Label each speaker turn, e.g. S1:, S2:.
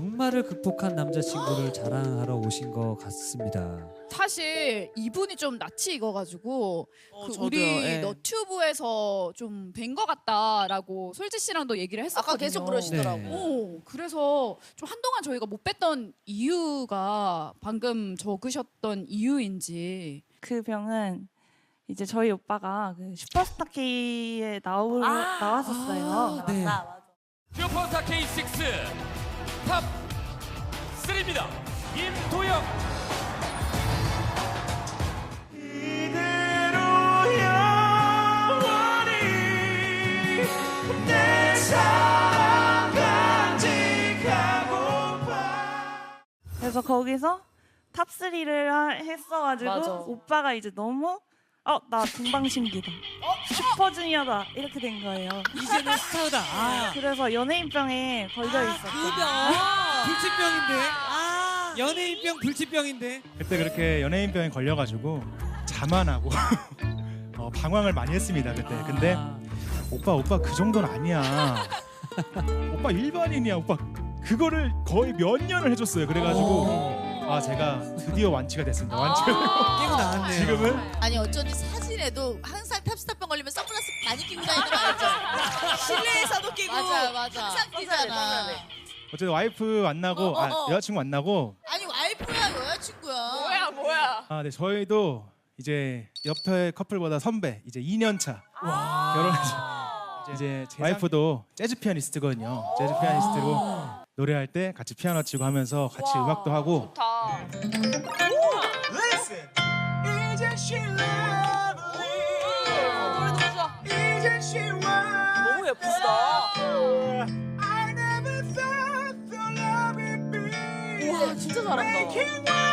S1: 병마를 극복한 남자친구를 자랑하러 오신 것 같습니다.
S2: 사실 이분이 좀 낯이 익어가지고
S3: 어,
S2: 그
S3: 저도요,
S2: 우리
S3: 예.
S2: 너튜브에서 좀 뵌 것 같다라고 솔지 씨랑도 얘기를 했었거든요.
S4: 아까 계속 그러시더라고.
S1: 네.
S2: 오, 그래서 좀 한동안 저희가 못 뵀던 이유가 방금 적으셨던 이유인지
S5: 그 병은 이제 저희 오빠가 그 슈퍼스타 K에 나오, 나왔었어요.
S1: 네.
S6: 슈퍼스타 K6 탑 3입니다. 임도영.
S5: 그래서 거기서 탑 3를 했어가지고
S4: 맞아.
S5: 오빠가 이제 너무 어 나 동방신기다 슈퍼주니어다 이렇게 된 거예요.
S1: 이제는 스타다. 아,
S5: 그래서 연예인병에 걸려 있었죠.
S1: 불치병인데. 연예인병 불치병인데.
S7: 그때 그렇게 연예인병에 걸려가지고 자만하고 어, 방황을 많이 했습니다 그때. 근데
S1: 아,
S7: 오빠 오빠 그 정도는 아니야. 오빠 일반인이야. 오빠 그거를 거의 몇 년을 해줬어요. 그래가지고 아 제가 드디어 완치가 됐습니다. 완치가
S1: 깨고 나왔네요.
S7: 지금은
S4: 아니 어쩐지 사진에도 항상 탑스타병 걸리면 선글라스 많이 끼고 다니는 거 알죠?
S3: 실내에서도 끼고
S4: 맞아 맞아. 항상 끼잖아.
S7: 어쨌든 와이프 만나고
S4: 어, 어,
S7: 아,
S4: 어.
S7: 여자친구 만나고
S4: 아니 와이프야 여자친구야.
S2: 뭐야 뭐야
S7: 아, 네 저희도 이제 옆에 커플보다 선배 이제 2년 차 결혼해서 이제 제 와이프도 재즈 피아니스트거든요. 재즈 피아니스트고 노래할 때 같이 피아노 치고 하면서 같이 음악도 하고
S3: 너무 예쁘다.
S4: 우와 진짜 잘한다.